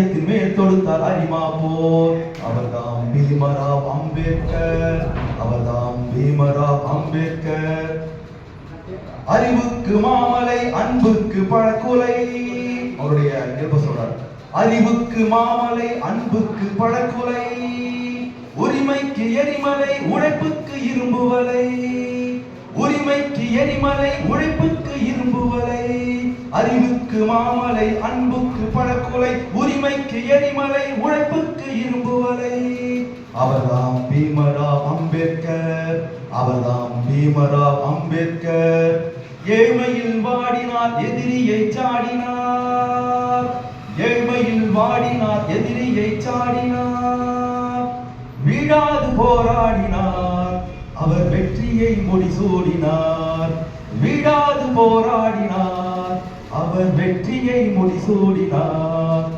ஆரியத்தின் மேல் தொடுத்தார் அரிமா போர் அவர்தாம் பீமராவ் அம்பேத்கர். அவர்தாம் பீமராவ் அம்பேத்கர். அறிவுக்கு மாமலை அன்புக்கு பழக்குலை. அவருடைய இயல்பு சொல்றார். அறிவுக்கு மாமலை அன்புக்கு பழக்குலை. உரிமைக்கு எரிமலை உழைப்புக்கு இரும்புவலை. உரிமைக்கு எரிமலை உழைப்புக்கு இரும்புவலை. அறிவுக்கு மாமலை அன்புக்கு பழக்குலை உரிமைக்கு எரிமலை உழைப்புக்கு இரும்புவலை அவர்தாம் பீமரா அம்பேத்கர் அவர்தாம் பீமரா அம்பேத்கர். ஏழ்மையில் வாடினார் எதிரியை சாடினார். ஏழ்மையில் வாடினார் எதிரியை சாடினார். வீழாது போராடினார் அவர் வெற்றியை முடிசூடினார். வீழாது போராடினார் அவர் வெற்றியை முடிசூடினார்.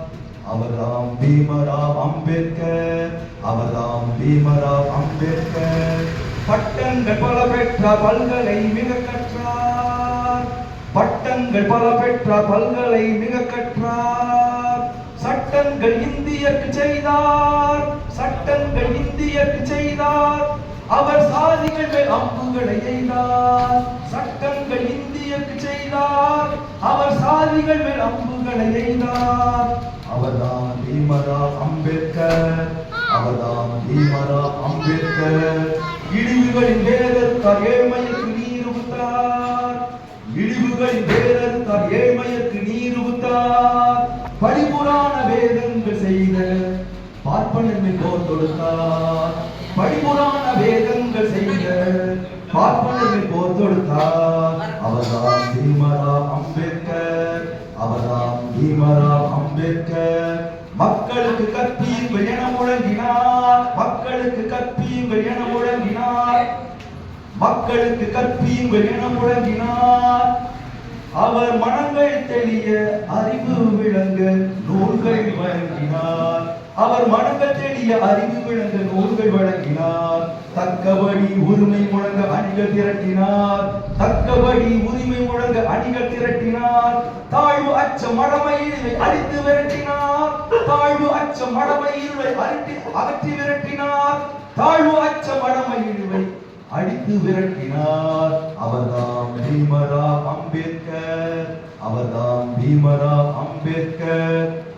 அவராம் பீமராவ் அம்பேத்கர் அவராம் பீமராவ் அம்பேத்கர். பட்டங்கள் பல பெற்ற பல்கலை மிக கற்றார். பட்டங்கள் பல பெற்ற பல்கலை மிக கற்றார். சட்டங்கள் இந்தியர்க்கு செய்தார். சட்டங்கள் இந்தியர்க்கு செய்தார். அவர் சாதிகள் அம்புகளை எய்தார். சட்ட அவர் மேல் அம்புகளை எய்தார். அவர்தான் பீமரா அம்பேத்கர். அவர்தான் பீமரா அம்பேத்கர். இழிவுகளின் வேதத்தார் ஏழ்மைக்கு நீர் ஊத்தார். இழிவுகளின் வேதத்தார் ஏழ்மைக்கு நீர் ஊத்தார். பரிபுராண வேதங்கள் செய்த பார்ப்பனர்கள் போர் தொடுத்தார். பரிபுராண வேதங்கள் செய்த பார்ப்பனர்கள் போர் தொடுத்தார். அவர்தான் பீமரா அம்பேத்கர். அவர்தான் பீமராவ் அம்பேத்கர். மக்களுக்கு கற்பீர்கள் என முழங்கினார். மக்களுக்கு கற்பீர்கள் என முழங்கினார். மக்களுக்கு கற்பீங்கள் என முழங்கினார். அவர் மனங்கள் தெளிய அறிவு விளங்க நூல்கள் வழங்க அவர் மனங்கள் தெளிய அறிவு விழுந்த நூல்கள் வழங்கினார். தக்கபடி உரிமை முழங்க அணிகள் திரட்டினார். தக்கபடி உரிமை முழங்க அணிகள் திரட்டினார். தாழ்வு அச்ச மடமை அழித்து அடித்து விரட்டினார். தாழ்வு அச்ச மடமை இழிவை அரிட்டி அகற்றி விரட்டினார். தாழ்வு அச்ச மடமை அடித்து விரட்டினார். அவர்தாம் பீமரா அம்பேத்கர். அவர்தாம் பீமரா அம்பேத்கர்.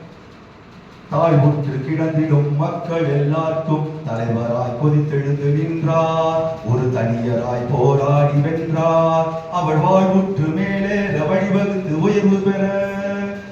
தாய் முற்று கிடந்திடும் மக்கள் எல்லாருக்கும் தலைவராய் கொதித்தெழுந்து நின்றார். ஒரு தனியராய் போராடி வென்றார். அவர் வாழ்வுற்று மேலே வழிவகுத்து உயர்வு பெற.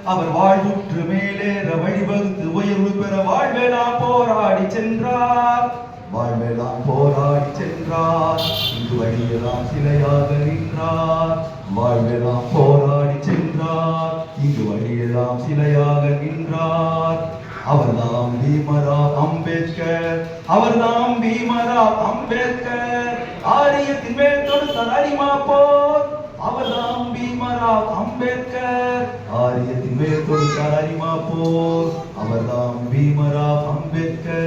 அவர் வாழ்வுற்று மேலே வழிவகுத்து உயர்வு பெற வாழ்வெல்லாம் போராடி சென்றார். வாழ்வெல்லாம் போராடி சென்றார். இங்கு வழியெல்லாம் சிலையாக நின்றார். வாழ்வெல்லாம் போராடி சென்றார். இங்கு வழியெல்லாம் சிலையாக நின்றார். அவர்தாம் பீமராவ் அம்பேத்கர் அவர்தாம் பீமராவ் அம்பேத்கர். ஆரியத்தின் மேல் தொடுத்த அரிமா போர். அவர்தாம் பீமராவ் அம்பேத்கர். ஆரியத்தின் மேல் தொடுத்த அரிமா போர். அவர்தாம் பீமராவ் அம்பேத்கர்.